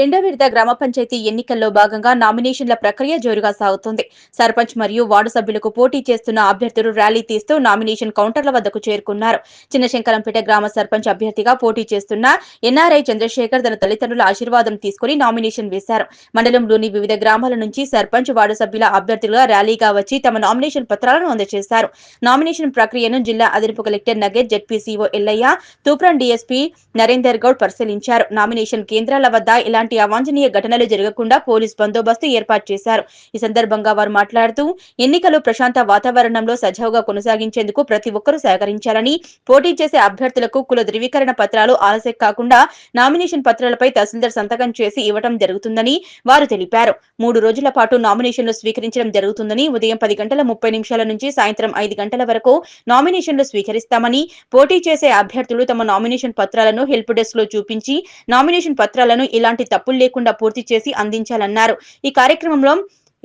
రెండో విడత గ్రామ పంచాయతీ ఎన్నికల్లో భాగంగా నామినేషన్ల ప్రక్రియ జోరుగా సాగుతుంది. సర్పంచ్ మరియు వార్డు సభ్యులకు పోటీ చేస్తున్న అభ్యర్థులు ర్యాలీ తీస్తూ నామినేషన్ కౌంటర్ల వద్దకు చేరుకున్నారు. చిన్నశంకరంపేట గ్రామ సర్పంచ్ అభ్యర్థిగా పోటీ చేస్తున్న ఎన్ఆర్ఐ చంద్రశేఖర్ తన తల్లిదండ్రుల ఆశీర్వాదం తీసుకుని నామినేషన్ వేశారు. మండలంలోని వివిధ గ్రామాల నుంచి సర్పంచ్ వార్డు సభ్యుల అభ్యర్థులుగా ర్యాలీగా వచ్చి తమ నామినేషన్ పత్రాలను అందజేశారు. నామినేషన్ ప్రక్రియను జిల్లా అదనపు కలెక్టర్ నగేట్ జెడ్పీసీఓ ఎల్లయ్య తూప్రాన్ డీఎస్పీ నరేందర్ గౌడ్ పరిశీలించారు. నామినేషన్ కేంద్రాల వద్ద ఇలాంటి అవాంఛనీయ ఘటనలు జరగకుండా పోలీస్ బందోబస్తు ఏర్పాటు చేశారు. ఈ సందర్భంగా వారు మాట్లాడుతూ ఎన్నికలు ప్రశాంత వాతావరణంలో సజావుగా కొనసాగించేందుకు ప్రతి ఒక్కరూ సహకరించాలని పోటీ చేసే అభ్యర్థులకు కుల ధృవీకరణ పత్రాలు ఆలస్యం కాకుండా నామినేషన్ పత్రాలపై తహసీల్దార్ సంతకం చేసి ఇవ్వటం జరుగుతుందని వారు తెలిపారు. మూడు రోజుల పాటు నామినేషన్లు స్వీకరించడం జరుగుతుందని ఉదయం పది గంటల ముప్పై నిమిషాల నుంచి సాయంత్రం ఐదు గంటల వరకు నామినేషన్లు స్వీకరిస్తామని పోటీ చేసే అభ్యర్థులు తమ నామినేషన్ పత్రాలను హెల్ప్ డెస్క్లో చూపించి నామినేషన్ పత్రాలను ఇలాంటి తప్పులు లేకుండా పూర్తి చేసి అందించాలన్నారు. ఈ కార్యక్రమంలో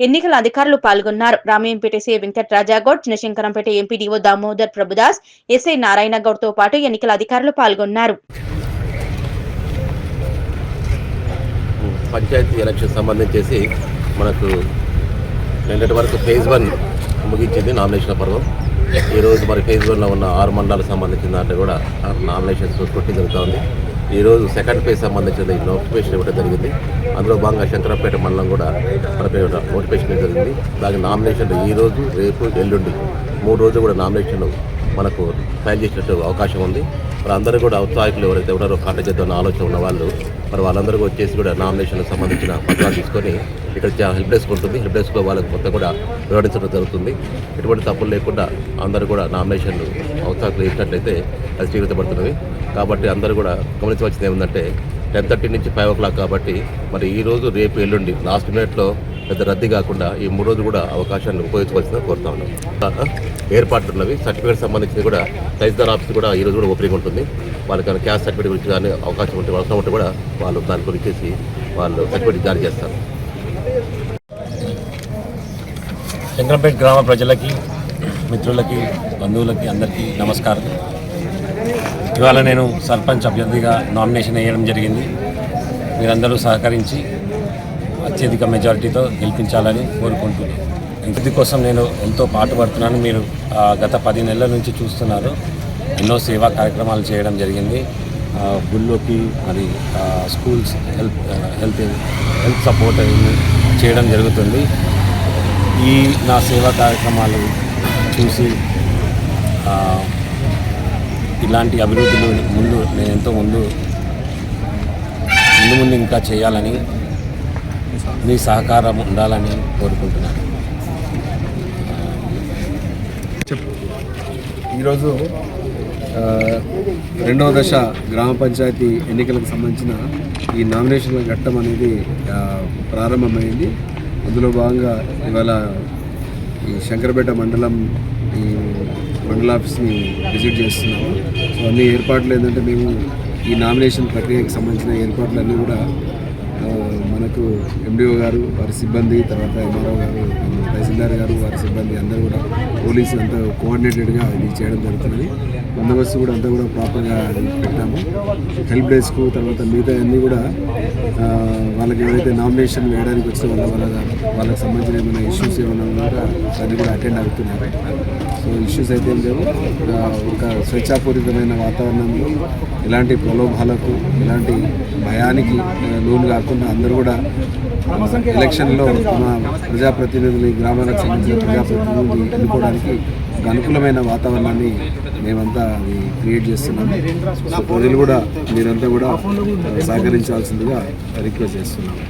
ఎన్నికల అధికారులు పాల్గొన్నారు. Ramayampet SI Venkata Rajagoud Chinnashankarampet MPDO Damodar Prabhudas SI Narayana గౌడ్తో పాటు ఎన్నికల అధికారులు పాల్గొన్నారు. పంచాయతీ ఎలక్షన్ సంబంధించేసి మనకు నిన్నటి వరకు ఫేజ్ వన్ ముగించింది నామినేషన్ పర్వం. ఈరోజు మరి ఫేజ్ వన్లో ఉన్న ఆరు మండలాలకు సంబంధించిన దాంట్లో కూడా నామినేషన్స్ కొట్టి జరుగుతూ ఉంది. ఈరోజు సెకండ్ ఫేజ్ సంబంధించిన నోటిఫికేషన్ ఇవ్వడం జరిగింది. అందులో భాగంగా శంకరపేట మండలం కూడా మనకి నోటిఫికేషన్ జరిగింది. దానికి నామినేషన్ ఈ రోజు రేపు ఎల్లుండి. మూడు రోజులు కూడా నామినేషన్ మనకు ఫైల్ చేసినట్టు అవకాశం ఉంది. మరి అందరూ కూడా ఔత్సాహికులు ఎవరైతే ఉన్నారో కాంటాక్ట్ ఆలోచన ఉన్న వాళ్ళు మరి వాళ్ళందరూ వచ్చేసి కూడా నామినేషన్కి సంబంధించిన పత్రాలు తీసుకొని ఇక్కడ హెల్ప్ డెస్క్ ఉంటుంది. హెల్ప్ డెస్క్లో వాళ్ళకి మొత్తం కూడా వివరించడం జరుగుతుంది. ఎటువంటి తప్పులు లేకుండా అందరూ కూడా నామినేషన్లు ఔత్సాహికులు వేసినట్లయితే అది స్వీకరించబడుతున్నవి కాబట్టి అందరూ కూడా గమనించవలసింది ఏముందంటే టెన్ థర్టీ నుంచి ఫైవ్ ఓ క్లాక్ కాబట్టి మరి ఈరోజు రేపు ఎల్లుండి లాస్ట్ మినిట్లో పెద్ద రద్దీ కాకుండా ఈ మూడు రోజులు కూడా అవకాశాన్ని ఉపయోగించవలసిందిగా కోరుతా ఉన్నాం. ఏర్పాట్లు ఉన్నవి సర్టిఫికేట్ సంబంధించి కూడా తహసీల్దార్ ఆఫీస్ కూడా ఈ రోజు కూడా ఓపెనింగ్ ఉంటుంది. వాళ్ళకి క్యాస్ట్ సర్టిఫికేట్ గురించి కానీ అవకాశం ఉంటే అవసరం ఉంటే కూడా వాళ్ళు దాని గురించి వాళ్ళు సర్టిఫికేట్ జారీ చేస్తారు. శంకరంపేట గ్రామ ప్రజలకి మిత్రులకి బంధువులకి అందరికీ నమస్కారం. ఇవాళ నేను సర్పంచ్ అభ్యర్థిగా నామినేషన్ వేయడం జరిగింది. మీరందరూ సహకరించి అత్యధిక మెజారిటీతో గెలిపించాలని కోరుకుంటున్నాను. ఇంటి కోసం నేను ఎంతో పాటుపడుతున్నాను మీరు గత పది నెలల నుంచి చూస్తున్నారు. ఎన్నో సేవా కార్యక్రమాలు చేయడం జరిగింది. గుళ్ళోకి మరి schools health health health support చేయడం జరుగుతుంది. ఈ నా సేవా కార్యక్రమాలు చూసి ఇలాంటి అభివృద్ధిలో ముందు నేను ఎంతో ముందు ముందు ముందు ఇంకా చేయాలని మీ సహకారం ఉండాలని కోరుకుంటున్నాను. ఈరోజు రెండవ దశ గ్రామ పంచాయతీ ఎన్నికలకు సంబంధించిన ఈ నామినేషన్ల ఘట్టం అనేది ప్రారంభమైంది. అందులో భాగంగా ఇవాళ ఈ శంకరపేట మండలం ఈ మండల ఆఫీస్ని విజిట్ చేస్తున్నాము. సో అన్ని ఏర్పాట్లు ఏంటంటే మేము ఈ నామినేషన్ ప్రక్రియకి సంబంధించిన ఏర్పాట్లన్నీ కూడా మనకు ఎండిఓ గారు వారి సిబ్బంది తర్వాత ఎంఆర్ఓ గారు తహసీల్దార్ గారు వారి సిబ్బంది అందరూ కూడా పోలీసు అంతా కోఆర్డినేటెడ్గా ఇది చేయడం జరుగుతున్నది. బందోబస్తు కూడా అంతా కూడా ప్రాపర్గా పెట్టాము. హెల్ప్ డెస్క్ తర్వాత మిగతా అన్నీ కూడా వాళ్ళకి ఎవరైతే నామినేషన్ వేయడానికి వచ్చిన వాళ్ళ వాళ్ళ వాళ్ళకి సంబంధించిన ఏమైనా ఇష్యూస్ ఏమైనా ఉన్నా కూడా అది కూడా అటెండ్ అవుతున్నారు సో ఇష్యూస్ అయితే ఏం లేవు. ఒక స్వేచ్ఛాపూరితమైన వాతావరణంలో ఎలాంటి ప్రలోభాలకు ఎలాంటి భయానికి లోన్ లోను కాకుండా అందరూ కూడా ఎలక్షన్లో మన ప్రజాప్రతినిధులు గ్రామాలకు సంబంధించిన ప్రజాప్రతినిధులు ఎన్నుకోవడానికి ఒక అనుకూలమైన వాతావరణాన్ని మేమంతా అది క్రియేట్ చేస్తున్నాము. సో ప్రజలు కూడా మీరంతా కూడా సహకరించాల్సిందిగా రిక్వెస్ట్ చేస్తున్నాము.